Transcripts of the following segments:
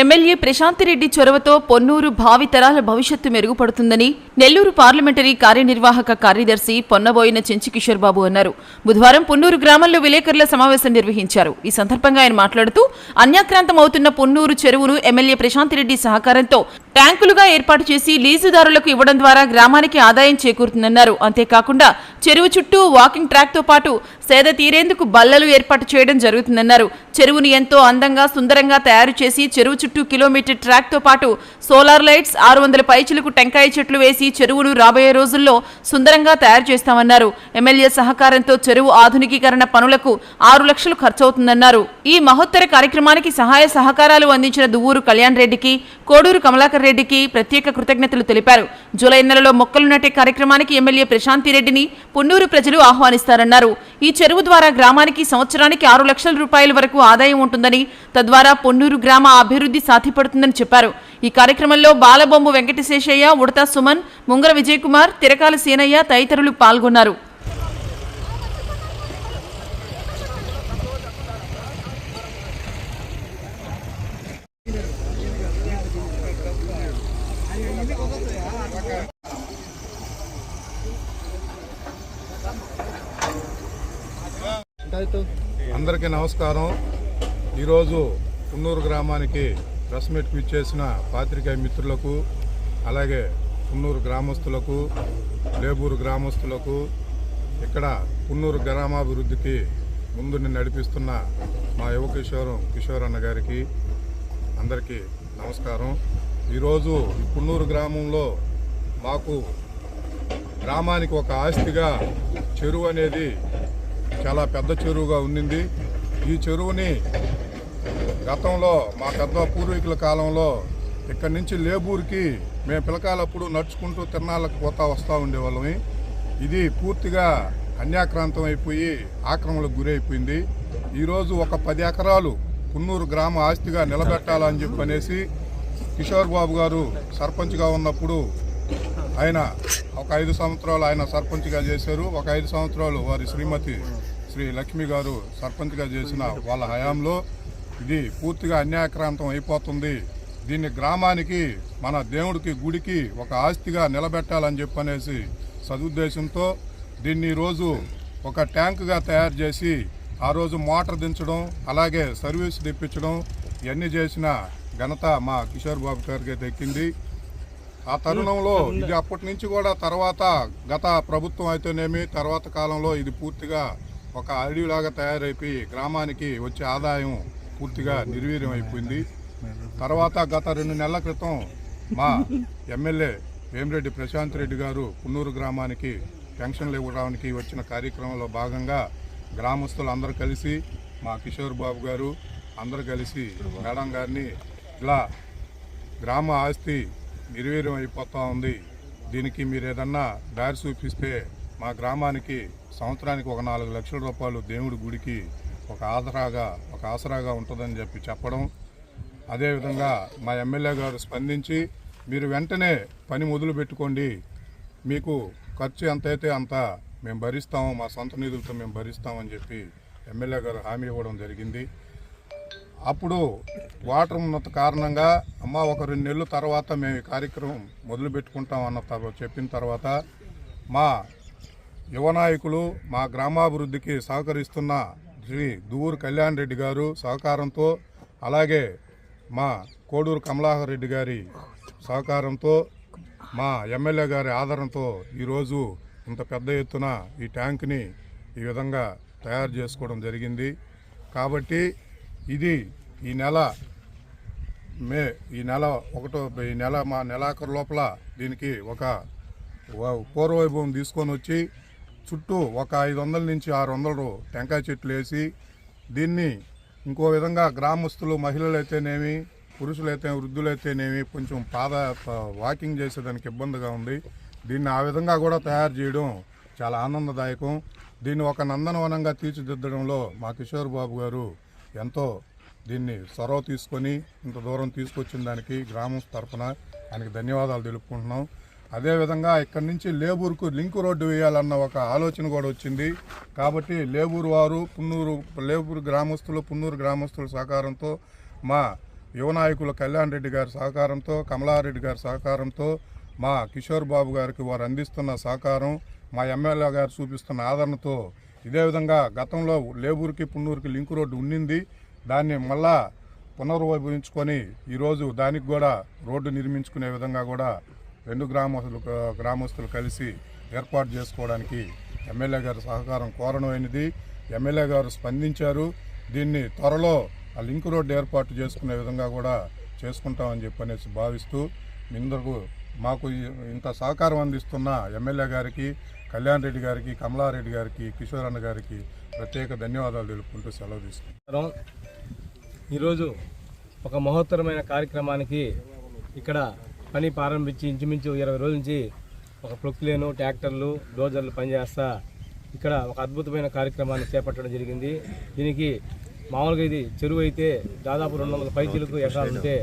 MLA Prashanti Reddy చొరవతో పొన్నూరు భావితరాల భవిష్యత్తు మెరుగుపడుతుందని నెల్లూరు పార్లమెంటరీ కార్యనిర్వాహక కార్యదర్శి పొన్నబోయిన చెంచుకిషోర్ బాబు అన్నారు. బుధవారం పొన్నూరు గ్రామంలో విలేకరుల సమావేశం నిర్వహించారు. ఈ సందర్భంగా ఆయన మాట్లాడుతూ అన్యాక్రాంతం అవుతున్న పొన్నూరు చెరువును ఎమ్మెల్యే ప్రశాంతిరెడ్డి సహకారంతో ట్యాంకులుగా ఏర్పాటు చేసి లీజుదారులకు ఇవ్వడం ద్వారా గ్రామానికి ఆదాయం చేకూరుతుందన్నారు. అంతేకాకుండా చెరువు చుట్టూ వాకింగ్ ట్రాక్తో పాటు సేద తీరేందుకు బల్లలు ఏర్పాటు చేయడం జరుగుతుందన్నారు. చెరువును ఎంతో అందంగా సుందరంగా తయారు చేసి చెరువు చుట్టూ కిలోమీటర్ ట్రాక్తో పాటు సోలార్ లైట్స్ ఆరు వందల పైచులకు టెంకాయ చెట్లు వేసి చెరువును రాబోయే రోజుల్లో సుందరంగా తయారు చేస్తామన్నారు. ఎమ్మెల్యే సహకారంతో చెరువు ఆధునికీకరణ పనులకు ఆరు లక్షలు ఖర్చవుతుందన్నారు. ఈ మహోత్తర కార్యక్రమానికి సహాయ సహకారాలు అందించిన దువ్వూరు కళ్యాణ్ రెడ్డికి కోడూరు కమలాకర్ రెడ్డికి ప్రత్యేక కృతజ్ఞతలు తెలిపారు. జూలై నెలలో మొక్కలు నాటే కార్యక్రమానికి ఎమ్మెల్యే ప్రశాంతి రెడ్డిని పున్నూరు ప్రజలు ఆహ్వానిస్తారన్నారు. ఈ చెరువు ద్వారా గ్రామానికి సంవత్సరానికి ఆరు లక్షల రూపాయల వరకు ఆదాయం ఉంటుందని తద్వారా పొన్నూరు గ్రామ అభివృద్ధి సాధ్యపడుతుందని చెప్పారు. ఈ కార్యక్రమంలో బాలబొమ్మ వెంకటశేషయ్య ఉడతా సుమన్ ముంగర విజయకుమార్ తిరకాల సీనయ్య తదితరులు పాల్గొన్నారు. అందరికీ నమస్కారం. ఈరోజు కున్నూరు గ్రామానికి ప్రెస్ మీట్కి ఇచ్చేసిన పాత్రికేయ మిత్రులకు అలాగే కున్నూరు గ్రామస్తులకు లేబూరు గ్రామస్తులకు ఇక్కడ కున్నూరు గ్రామాభివృద్ధికి ముందుని నడిపిస్తున్న మా యువ కిషోరం కిషోర్ అన్న గారికి అందరికీ నమస్కారం. ఈరోజు ఈ కున్నూరు గ్రామంలో మాకు గ్రామానికి ఒక ఆస్తిగా చెరువు అనేది చాలా పెద్ద చెరువుగా ఉండింది. ఈ చెరువుని గతంలో మా పెద్ద పూర్వీకుల కాలంలో ఇక్కడి నుంచి లేబూర్కి మేము పిలకాలప్పుడు నడుచుకుంటూ తిరణాలకు పోతా వస్తూ ఉండేవాళ్ళమి. ఇది పూర్తిగా అన్యాక్రాంతం అయిపోయి ఆక్రమణకు గురైపోయింది. ఈరోజు ఒక పది ఎకరాలు కున్నూరు గ్రామ ఆస్తిగా నిలబెట్టాలని చెప్పనేసి కిషోర్ బాబు గారు సర్పంచ్గా ఉన్నప్పుడు ఆయన ఒక ఐదు సంవత్సరాలు ఆయన సర్పంచ్గా చేశారు. ఒక ఐదు సంవత్సరాలు వారి శ్రీమతి శ్రీ లక్ష్మి గారు సర్పంచ్గా చేసిన వాళ్ళ హయాంలో ఇది పూర్తిగా అన్యాయక్రాంతం అయిపోతుంది. దీన్ని గ్రామానికి మన దేవుడికి గుడికి ఒక ఆస్తిగా నిలబెట్టాలని చెప్పనేసి సదుద్దేశంతో దీన్ని ఈరోజు ఒక ట్యాంకుగా తయారు చేసి ఆ రోజు మోటార్ దించడం అలాగే సర్వీస్ తెప్పించడం ఇవన్నీ చేసిన ఘనత మా కిషోర్ బాబు గారికి దక్కింది. ఆ తరుణంలో ఇది అప్పటి నుంచి కూడా తర్వాత గత ప్రభుత్వం అయితేనేమి తర్వాత కాలంలో ఇది పూర్తిగా ఒక అడవిలాగా తయారైపోయి గ్రామానికి వచ్చే ఆదాయం పూర్తిగా నిర్వీర్యం అయిపోయింది తర్వాత గత రెండు నెలల క్రితం మా ఎమ్మెల్యే వేమిరెడ్డి ప్రశాంత్ రెడ్డి గారు కున్నూరు గ్రామానికి పెన్షన్లు ఇవ్వడానికి వచ్చిన కార్యక్రమంలో భాగంగా గ్రామస్తులు అందరూ కలిసి మా కిషోర్ బాబు గారు అందరూ కలిసి మేడం గారిని ఇలా గ్రామ ఆస్తి నిర్వీర్యం అయిపోతూ ఉంది. దీనికి మీరు ఏదన్నా దారి చూపిస్తే మా గ్రామానికి సంవత్సరానికి ఒక నాలుగు లక్షల రూపాయలు దేవుడి గుడికి ఒక ఆసరాగా ఒక ఆసరాగా ఉంటుందని చెప్పి చెప్పడం. అదేవిధంగా మా ఎమ్మెల్యే గారు స్పందించి మీరు వెంటనే పని మొదలు పెట్టుకోండి. మీకు ఖర్చు ఎంత అయితే అంత మేము భరిస్తాము మా సొంత నిధులతో మేము భరిస్తామని చెప్పి ఎమ్మెల్యే గారు హామీ ఇవ్వడం జరిగింది. అప్పుడు వాటర్ ఉన్నంత కారణంగా అమ్మ ఒక రెండు నెలల తర్వాత మేము ఈ కార్యక్రమం మొదలు పెట్టుకుంటాం అన్న చెప్పిన తర్వాత మా యువ నాయకులు మా గ్రామాభివృద్ధికి సహకరిస్తున్న శ్రీ దువ్వూరు కళ్యాణ్ రెడ్డి గారు సహకారంతో అలాగే మా కోడూరు కమలాకర్ రెడ్డి గారి సహకారంతో మా ఎమ్మెల్యే గారి ఆదరణతో ఈరోజు ఇంత పెద్ద ఎత్తున ఈ ట్యాంక్ని ఈ విధంగా తయారు చేసుకోవడం జరిగింది. కాబట్టి ఇది ఈ నెల మే ఈ నెల ఒకటో ఈ నెల మా నెలాఖరు లోపల దీనికి ఒక పూర్వవైభవం తీసుకొని వచ్చి చుట్టూ ఒక ఐదు వందల నుంచి ఆరు వందలు టెంకాయ చెట్లు వేసి దీన్ని ఇంకో విధంగా గ్రామస్తులు మహిళలు అయితేనేమి పురుషులైతే వృద్ధులైతేనేమి కొంచెం పాద వాకింగ్ చేసేదానికి ఇబ్బందిగా ఉంది. దీన్ని ఆ విధంగా కూడా తయారు చేయడం చాలా ఆనందదాయకం. దీన్ని ఒక నందనవనంగా తీర్చిదిద్దడంలో మా కిషోర్ బాబు గారు ఎంతో దీన్ని చొరవ తీసుకొని ఇంత దూరం తీసుకొచ్చిన దానికి గ్రామం తరఫున ఆయనకి ధన్యవాదాలు తెలుపుకుంటున్నాం. అదేవిధంగా ఇక్కడి నుంచి లేబూర్కు లింక్ రోడ్డు వేయాలన్న ఒక ఆలోచన కూడా వచ్చింది. కాబట్టి లేబూరు వారు పున్నూరు లేబూరు గ్రామస్తులు పున్నూరు గ్రామస్తుల సహకారంతో మా యువనాయకులు కళ్యాణ్ రెడ్డి గారి సహకారంతో కమలారెడ్డి గారి సహకారంతో మా కిషోర్ బాబు గారికి వారు అందిస్తున్న సహకారం మా ఎమ్మెల్యే గారు చూపిస్తున్న ఆదరణతో ఇదే విధంగా గతంలో లేబూర్కి పున్నూరుకి లింక్ రోడ్డు ఉండింది దాన్ని మళ్ళా పునర్వైభవించుకొని ఈరోజు దానికి కూడా రోడ్డు నిర్మించుకునే విధంగా కూడా రెండు గ్రామస్తులు గ్రామస్తులు కలిసి ఏర్పాటు చేసుకోవడానికి ఎమ్మెల్యే గారి సహకారం కోరడమైనది. ఎమ్మెల్యే గారు స్పందించారు. దీన్ని త్వరలో ఆ లింక్ రోడ్డు ఏర్పాటు చేసుకునే విధంగా కూడా చేసుకుంటామని చెప్పనేసి భావిస్తూ ఇందుకు మాకు ఇంత సహకారం అందిస్తున్న ఎమ్మెల్యే గారికి కళ్యాణ్ రెడ్డి గారికి కమలారెడ్డి గారికి కిషోర్ అన్న గారికి ప్రత్యేక ధన్యవాదాలు తెలుపుకుంటూ సెలవు తీసుకుంటాం ఈరోజు ఒక మహోత్తరమైన కార్యక్రమానికి ఇక్కడ పని ప్రారంభించి ఇంచుమించు ఇరవై రోజుల నుంచి ఒక ప్రొక్లేను ట్రాక్టర్లు డోజర్లు పనిచేస్తా ఇక్కడ ఒక అద్భుతమైన కార్యక్రమాన్ని చేపట్టడం జరిగింది. దీనికి మామూలుగా ఇది చెరువు అయితే దాదాపు రెండు వందల పైచీలకు ఎకరాలు ఉంటే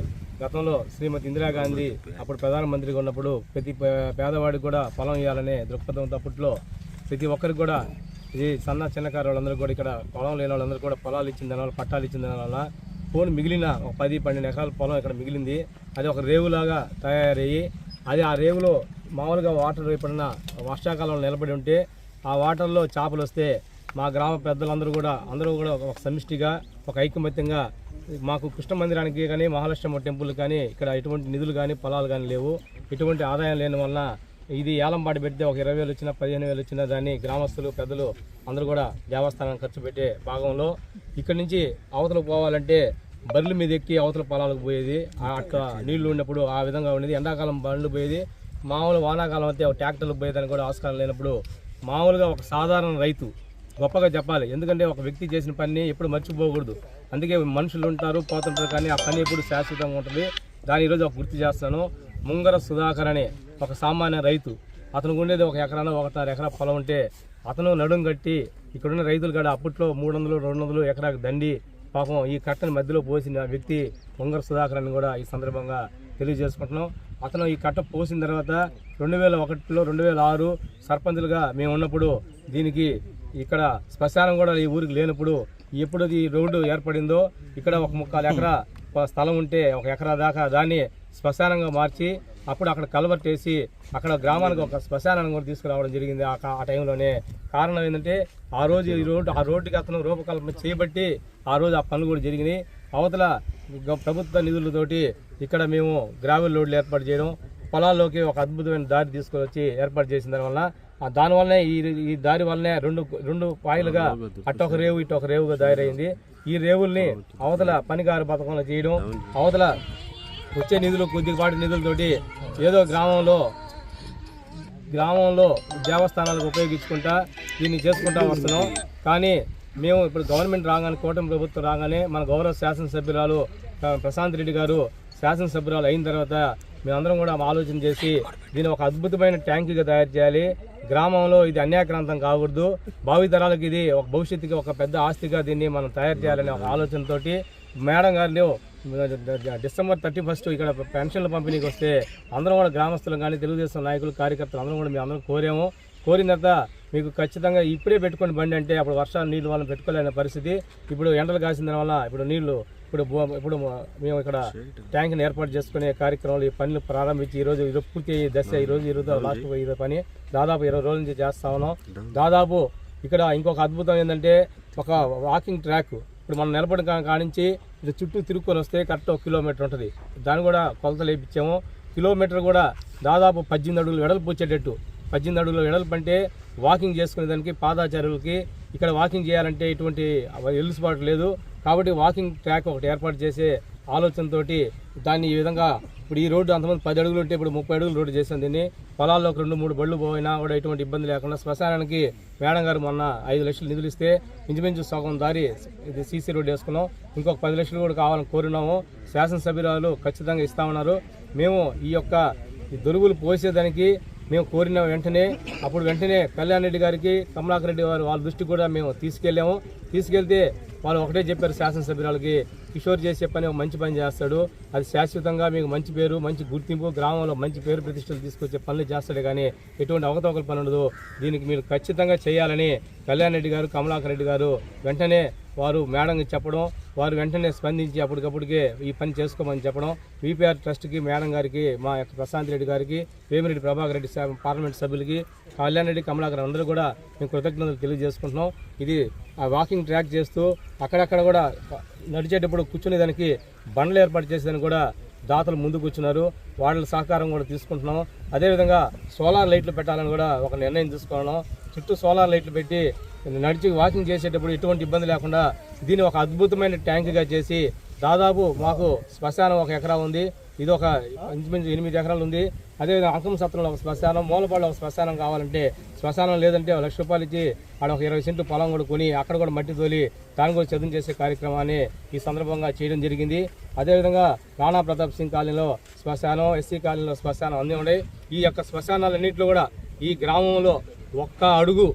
గతంలో శ్రీమతి ఇందిరాగాంధీ అప్పుడు ప్రధానమంత్రిగా ఉన్నప్పుడు ప్రతి పేదవాడికి కూడా పొలం ఇవ్వాలనే దృక్పథంతో అప్పట్లో ప్రతి ఒక్కరికి కూడా ఈ సన్న చిన్నకారు వాళ్ళందరూ కూడా ఇక్కడ పొలం లేని వాళ్ళందరూ కూడా పొలాలు ఇచ్చిన దానివల్ల పట్టాలు ఇచ్చిన దానివల్ల ఫోన్ మిగిలిన ఒక పది పన్నెండు ఎకరాల పొలం ఇక్కడ మిగిలింది. అది ఒక రేవులాగా తయారయ్యి అది ఆ రేవులో మామూలుగా వాటర్ ఎప్పుడన్నా వర్షాకాలంలో నిలబడి ఉంటే ఆ వాటర్లో చేపలు వస్తే మా గ్రామ పెద్దలందరూ కూడా అందరూ కూడా ఒక సమిష్టిగా ఒక ఐకమత్యంగా మాకు కృష్ణ మందిరానికి కానీ మహాలక్ష్మ టెంపుల్ కానీ ఇక్కడ ఎటువంటి నిధులు కానీ పొలాలు కానీ లేవు. ఎటువంటి ఆదాయం లేని వలన ఇది ఏలంపాటి పెడితే ఒక ఇరవై వేలు వచ్చినా పదిహేను వేలు వచ్చినా దాన్ని గ్రామస్తులు పెద్దలు అందరూ కూడా దేవస్థానం ఖర్చు పెట్టే భాగంలో ఇక్కడి నుంచి అవతలకు పోవాలంటే బర్రెల మీద ఎక్కి అవతల పొలాలకు పోయేది. ఆ అట్లా నీళ్ళు ఉన్నప్పుడు ఆ విధంగా ఉండేది. ఎండాకాలం బండ్లు పోయేది. మామూలు వానాకాలం అయితే ఒక ట్రాక్టర్లు పోయేదానికి కూడా ఆస్కారం లేనప్పుడు మామూలుగా ఒక సాధారణ రైతు గొప్పగా చెప్పాలి. ఎందుకంటే ఒక వ్యక్తి చేసిన పని ఎప్పుడు మర్చిపోకూడదు. అందుకే మనుషులు ఉంటారు పోతుంటారు కానీ ఆ పని ఎప్పుడు శాశ్వతంగా ఉంటుంది. దాని ఈరోజు ఒక గుర్తు చేస్తాను ముంగర సుధాకర్ అనే ఒక సామాన్య రైతు అతనికి ఉండేది ఒక ఎకరాన ఒకటిన్నర ఎకరా పొలం ఉంటే అతను నడుం కట్టి ఇక్కడున్న రైతులు కాడ అప్పట్లో మూడు వందలు రెండు వందలు ఎకరాకు దండి పాపం ఈ కట్టని మధ్యలో పోసిన వ్యక్తి ముంగర సుధాకర్ అని కూడా ఈ సందర్భంగా తెలియజేసుకుంటున్నాం. అతను ఈ కట్ట పోసిన తర్వాత రెండు వేల ఒకటిలో రెండు వేల ఆరు సర్పంచులుగా మేము ఉన్నప్పుడు దీనికి ఇక్కడ శ్మశానం కూడా ఈ ఊరికి లేనప్పుడు ఎప్పుడు ఈ రోడ్డు ఏర్పడిందో ఇక్కడ ఒక ముక్కాలు ఎకరా స్థలం ఉంటే ఒక ఎకరా దాకా దాన్ని శ్మశానంగా మార్చి అప్పుడు అక్కడ కలవర్ట్ వేసి అక్కడ గ్రామానికి ఒక శ్మశానాన్ని కూడా తీసుకురావడం జరిగింది ఆ టైంలోనే. కారణం ఏంటంటే ఆ రోజు ఈ రోడ్డు ఆ రోడ్డుకి అతను రూపకల్పన చేయబట్టి ఆ రోజు ఆ పనులు కూడా జరిగినాయి. అవతల ప్రభుత్వ నిధులతోటి ఇక్కడ మేము గ్రావెల్ రోడ్లు ఏర్పాటు చేయడం పొలాల్లోకి ఒక అద్భుతమైన దారి తీసుకొని వచ్చి ఏర్పాటు చేసిన దానివల్ల ఆ దానివల్లనే ఈ ఈ దారి వల్లనే రెండు రెండు పాయలుగా అటు ఒక రేవు ఇటు ఒక రేవుగా దారైంది ఈ రేవుల్ని అవతల పనికారు పథకంలో చేయడం అవతల వచ్చే నిధులు కొద్దిపాటి నిధులతోటి ఏదో గ్రామంలో గ్రామంలో దేవస్థానాలకు ఉపయోగించుకుంటా దీన్ని చేసుకుంటా వస్తున్నాం. కానీ మేము ఇప్పుడు గవర్నమెంట్ రాగానే కూటమి ప్రభుత్వం రాగానే మన గౌరవ శాసనసభ్యురాలు ప్రశాంత్ రెడ్డి గారు శాసనసభ్యురాలు అయిన తర్వాత మేమందరం కూడా ఆలోచన చేసి దీన్ని ఒక అద్భుతమైన ట్యాంకుగా తయారు చేయాలి. గ్రామంలో ఇది అన్యాక్రాంతం కాకూడదు. భావితరాలకు ఇది ఒక భవిష్యత్తుకి ఒక పెద్ద ఆస్తిగా దీన్ని మనం తయారు చేయాలనే ఒక ఆలోచనతోటి మేడం గారిని డిసెంబర్ థర్టీ ఫస్ట్ ఇక్కడ పెన్షన్ల పంపిణీకి వస్తే అందరం కూడా గ్రామస్తులు కానీ తెలుగుదేశం నాయకులు కార్యకర్తలు అందరం కూడా మేము అందరం కోరాము. కోరిన తర్వాత మీకు ఖచ్చితంగా ఇప్పుడే పెట్టుకొని బండి అంటే అప్పుడు వర్షాలు నీళ్ళు వల్ల పెట్టుకోలేని పరిస్థితి. ఇప్పుడు ఎండలు కాసిన దానివల్ల ఇప్పుడు నీళ్ళు ఇప్పుడు ఇప్పుడు మేము ఇక్కడ ట్యాంక్ని ఏర్పాటు చేసుకునే కార్యక్రమాలు ఈ పనులు ప్రారంభించి ఈ రోజు ఈరోజు పూర్తి అయ్యే దశ ఈ రోజు ఈరోజు లాస్ట్ ఈ పని. దాదాపు ఇరవై రోజుల నుంచి చేస్తా ఉన్నాం. దాదాపు ఇక్కడ ఇంకొక అద్భుతం ఏంటంటే ఒక వాకింగ్ ట్రాక్ ఇప్పుడు మనం నిలబడి కానించి ఇది చుట్టూ తిరుక్కొని వస్తే కరెక్ట్ ఒక కిలోమీటర్ ఉంటుంది. దాన్ని కూడా కొలతలు వేయించాము. కిలోమీటర్ కూడా దాదాపు పద్దెనిమిది అడుగులు వెడల్పు వచ్చేటట్టు. పద్దెనిమిది అడుగులు వెడల్పు అంటే వాకింగ్ చేసుకునే దానికి పాదాచారులకి ఇక్కడ వాకింగ్ చేయాలంటే ఇటువంటి ఎలుసుబాటు లేదు. కాబట్టి వాకింగ్ ట్రాక్ ఒకటి ఏర్పాటు చేసే ఆలోచనతోటి దాన్ని ఈ విధంగా ఇప్పుడు ఈ రోడ్డు అంతమంది పది అడుగులు ఉంటే ఇప్పుడు ముప్పై అడుగులు రోడ్డు చేసాం దీన్ని. పొలాల్లో ఒక రెండు మూడు బళ్ళు పోయినా కూడా ఎటువంటి ఇబ్బంది లేకుండా శ్మశానానికి మేడం గారు మొన్న ఐదు లక్షలు నిధులు ఇస్తే ఇంచుమించు సగం దారి ఇది సీసీ రోడ్డు వేసుకున్నాం. ఇంకొక పది లక్షలు కూడా కావాలని కోరినాము శాసనసభ్యురాలు ఖచ్చితంగా ఇస్తామన్నారు మేము ఈ యొక్క ఈ దొరుకులు పోసేదానికి మేము కోరిన వెంటనే అప్పుడు వెంటనే కళ్యాణ్ రెడ్డి గారికి కమలాకర్ రెడ్డి వారు వాళ్ళ దృష్టికి కూడా మేము తీసుకెళ్ళాము. తీసుకెళ్తే వాళ్ళు ఒకటే చెప్పారు శాసనసభ్యురాలకి కిషోర్ చేసే పని ఒక మంచి పని చేస్తాడు. అది శాశ్వతంగా మీకు మంచి పేరు మంచి గుర్తింపు గ్రామంలో మంచి పేరు ప్రతిష్టలు తీసుకొచ్చే పనులు చేస్తాడు కానీ ఎటువంటి అవకతవకల పని ఉండదు. దీనికి మీరు ఖచ్చితంగా చేయాలని కళ్యాణ్ రెడ్డి గారు కమలాకర్ రెడ్డి గారు వెంటనే వారు మేడంకి చెప్పడం వారు వెంటనే స్పందించి అప్పటికప్పటికే ఈ పని చేసుకోమని చెప్పడం విపిఆర్ ట్రస్ట్కి మేడం గారికి మా యొక్క ప్రశాంత్ రెడ్డి గారికి వేమిరెడ్డి ప్రభాకర్ రెడ్డి సా- పార్లమెంట్ సభ్యులకి కళ్యాణ్ రెడ్డి కమలాకర్ అందరూ కూడా మేము కృతజ్ఞతలు తెలియజేసుకుంటున్నాం. ఇది ఆ వాకింగ్ ట్రాక్ చేస్తూ అక్కడక్కడ కూడా నడిచేటప్పుడు కూర్చునే దానికి బండ్లు ఏర్పాటు చేసేదానికి కూడా దాతలు ముందుకు వచ్చినారు. వాళ్ళ సహకారం కూడా తీసుకుంటున్నాం. అదేవిధంగా సోలార్ లైట్లు పెట్టాలని కూడా ఒక నిర్ణయం తీసుకున్నాం చుట్టూ సోలార్ లైట్లు పెట్టి నడిచి వాకింగ్ చేసేటప్పుడు ఎటువంటి ఇబ్బంది లేకుండా దీన్ని ఒక అద్భుతమైన ట్యాంక్గా చేసి దాదాపు మాకు శ్మశానం ఒక ఎకరా ఉంది. ఇది ఒక ఇంచుమించు ఎనిమిది ఎకరాలు ఉంది. అదేవిధంగా అంకం సత్రంలో ఒక శ్మశానం మూలపాడులో ఒక శ్మశానం కావాలంటే శ్మశానం లేదంటే ఒక లక్ష రూపాయలు ఇచ్చి ఆడ ఒక ఇరవై సెంట్లు పొలం కూడా కొని అక్కడ కూడా మట్టి తోలి దాని కూడా చదువు చేసే కార్యక్రమాన్ని ఈ సందర్భంగా చేయడం జరిగింది. అదేవిధంగా రాణా ప్రతాప్ సింగ్ కాలనీలో శ్మశానం ఎస్సీ కాలనీలో శ్మశానం అన్నీ ఉన్నాయి. ఈ యొక్క శ్మశానాలన్నింటిలో కూడా ఈ గ్రామంలో ఒక్క అడుగు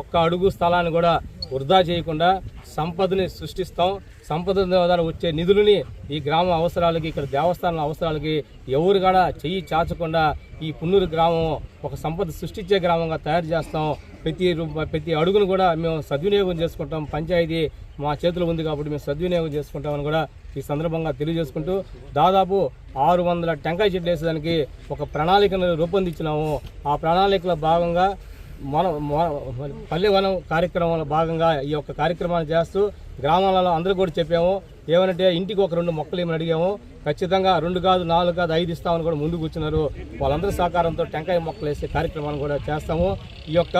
ఒక్క అడుగు స్థలాన్ని కూడా వృధా చేయకుండా సంపదని సృష్టిస్తాం. సంపద ద్వారా వచ్చే నిధులని ఈ గ్రామ అవసరాలకి ఇక్కడ దేవస్థానం అవసరాలకి ఎవరు కూడా చెయ్యి చాచకుండా ఈ పున్నూరు గ్రామం ఒక సంపద సృష్టించే గ్రామంగా తయారు చేస్తాం. ప్రతి రూప- ప్రతి అడుగును కూడా మేము సద్వినియోగం చేసుకుంటాం. పంచాయతీ మా చేతిలో ఉంది కాబట్టి మేము సద్వినియోగం చేసుకుంటామని కూడా ఈ సందర్భంగా తెలియజేసుకుంటూ దాదాపు ఆరు వందల టెంకాయ చెట్లు వేసేదానికి ఒక ప్రణాళికను రూపొందించినాము. ఆ ప్రణాళికలో భాగంగా మన పల్లె వనం కార్యక్రమంలో భాగంగా ఈ యొక్క కార్యక్రమాన్ని చేస్తూ గ్రామాలలో అందరూ కూడా చెప్పాము. ఏమనంటే ఇంటికి ఒక రెండు మొక్కలు ఏమని అడిగాము. ఖచ్చితంగా రెండు కాదు నాలుగు కాదు ఐదు ఇస్తామని కూడా ముందుకు వచ్చినారు వాళ్ళందరి సహకారంతో టెంకాయ మొక్కలు వేసే కార్యక్రమాన్ని కూడా చేస్తాము. ఈ యొక్క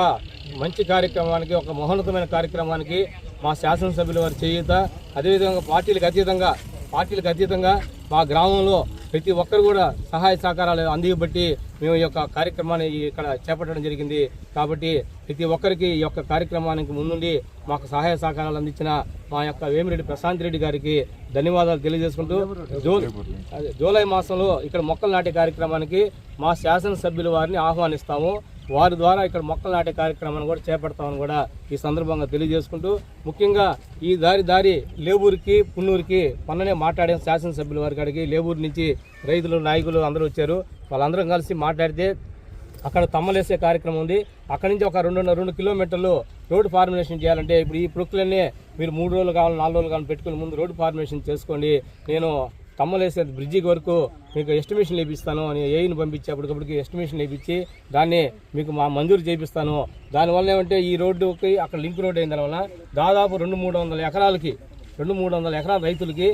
మంచి కార్యక్రమానికి ఒక మహోన్నతమైన కార్యక్రమానికి మా శాసనసభ్యుల వారి చేయూత అదేవిధంగా పార్టీలకు అతీతంగా పార్టీలకు అతీతంగా మా గ్రామంలో ప్రతి ఒక్కరు కూడా సహాయ సహకారాలు అందిబట్టి మేము ఈ యొక్క కార్యక్రమాన్ని ఇక్కడ చేపట్టడం జరిగింది. కాబట్టి ప్రతి ఒక్కరికి ఈ యొక్క కార్యక్రమానికి ముందుండి మాకు సహాయ సహకారాలు అందించిన మా యొక్క వేమిరెడ్డి ప్రశాంత్ రెడ్డి గారికి ధన్యవాదాలు తెలియజేసుకుంటూ జూ జూలై మాసంలో ఇక్కడ మొక్కలు నాటే కార్యక్రమానికి మా శాసనసభ్యుల వారిని ఆహ్వానిస్తాము. వారి ద్వారా ఇక్కడ మొక్కలు నాటే కార్యక్రమాన్ని కూడా చేపడతామని కూడా ఈ సందర్భంగా తెలియజేసుకుంటూ ముఖ్యంగా ఈ దారి దారి లేబూరుకి పున్నూరుకి మొన్ననే మాట్లాడే శాసనసభ్యుల వారి కాడికి లేబూరు నుంచి రైతులు నాయకులు అందరూ వచ్చారు. వాళ్ళందరం కలిసి మాట్లాడితే అక్కడ తమ్మలేసే కార్యక్రమం ఉంది. అక్కడ నుంచి ఒక రెండున్నర రెండు కిలోమీటర్లు రోడ్డు ఫార్మినేషన్ చేయాలంటే ఇప్పుడు ఈ ప్రొక్కులన్నీ మీరు మూడు రోజులు కావాలి నాలుగు రోజులు కావాలి పెట్టుకుని ముందు రోడ్డు ఫార్మినేషన్ చేసుకోండి. నేను కమ్మలేసే బ్రిడ్జికి వరకు మీకు ఎస్టిమేషన్ లేపిస్తాను అని ఏఈని పంపించి అప్పటికప్పటికి ఎస్టిమేషన్ లేపించి దాన్ని మీకు మా మంజూరు చేపిస్తాను. దానివల్ల ఏమంటే ఈ రోడ్డుకి అక్కడ లింక్ రోడ్ అయిన దానివల్ల దాదాపు రెండు మూడు వందల ఎకరాలకి రెండు మూడు వందల ఎకరాల రైతులకి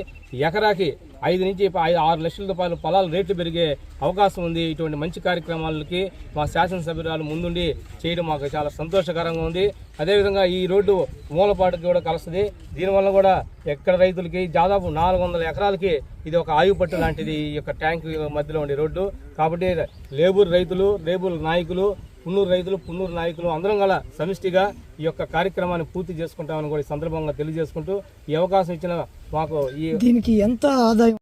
ఎకరాకి ఐదు నుంచి ఐదు ఆరు లక్షల రూపాయల పొలాల రేట్లు పెరిగే అవకాశం ఉంది. ఇటువంటి మంచి కార్యక్రమాలకి మా శాసనసభ్యురాలు ముందుండి చేయడం మాకు చాలా సంతోషకరంగా ఉంది. అదేవిధంగా ఈ రోడ్డు మూలపాటుకి కూడా కలుస్తుంది. దీనివల్ల కూడా ఎక్కడ రైతులకి దాదాపు నాలుగు వందల ఎకరాలకి ఇది ఒక ఆయుపట్టు లాంటిది. ఈ యొక్క ట్యాంక్ మధ్యలో ఉండే రోడ్డు. కాబట్టి లేబూర్ రైతులు లేబూర్ నాయకులు పున్నూరు రైతులు పున్నూరు నాయకులు అందరం గల సమిష్టిగా ఈ యొక్క కార్యక్రమాన్ని పూర్తి చేసుకుంటామని కూడా ఈ సందర్భంగా తెలియజేసుకుంటూ ఈ అవకాశం ఇచ్చిన మాకు ఈ దీనికి ఎంత ఆదాయం